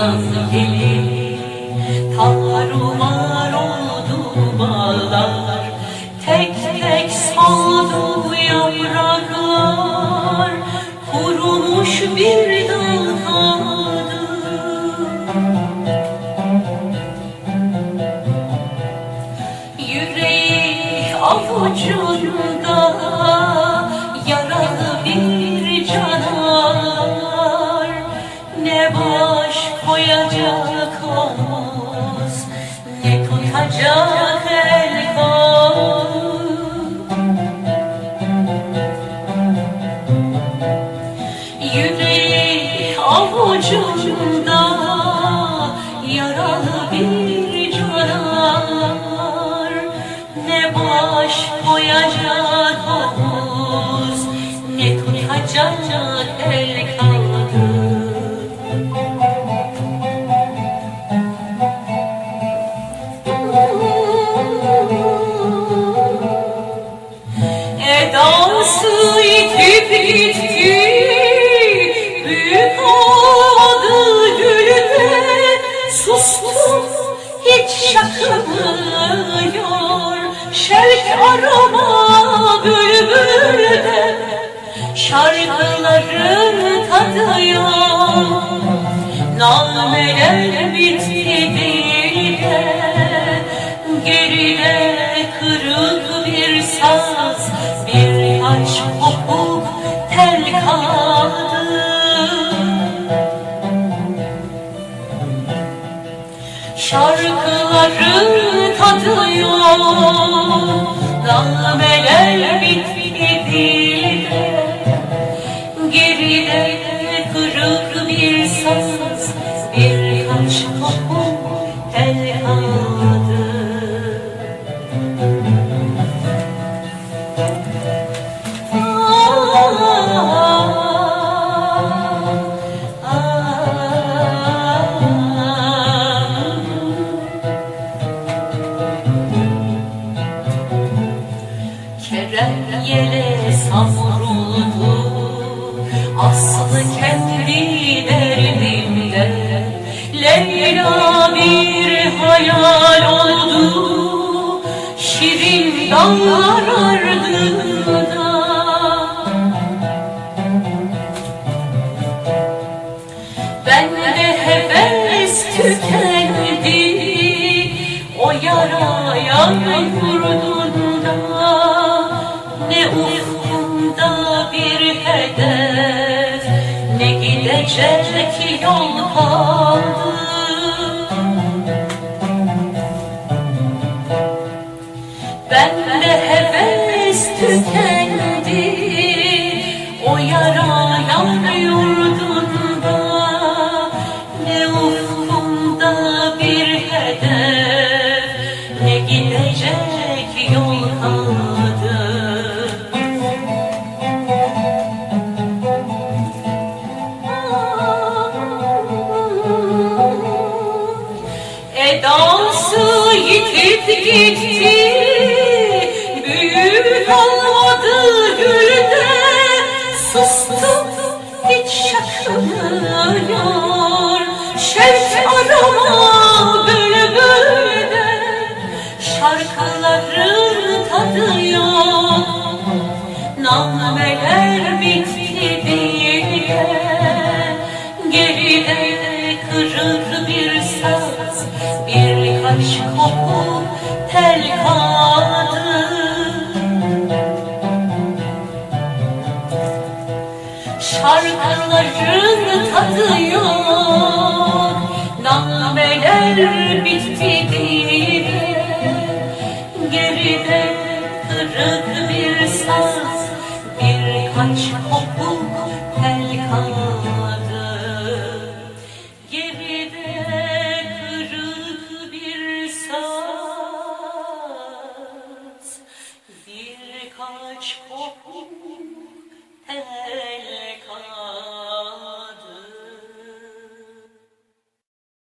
Amen. Avucunda yaralı bir canar Ne baş koyacak ne tutacak el hiç şakımıyor Şevk arama bülbülde Şarkıların tadıyor Nameler bitti değil de Geride kırık Şarkıların tadı yok. Nameler bitti değil de Geride kırık bir saz Birkaç kopuk Aslı kendi derdinde Leyla bir hayal oldu. Şirin dallar ardında Ben de heves tükendi O yaraya yurdunda gidecek yol kaldı. Ben de heves tükendi. O yarayan yurdunda Ne ufkumda bir hedef yitip gitti. Büyük olmadı gülde. Sustum hiç şakımıyor Şevk arama Şarkıların tadı yok. Nameler bitti diye. Geride kırık bir saz Birkaç kopuk tel kaldı. Geride kırık bir saz Birkaç kopuk tel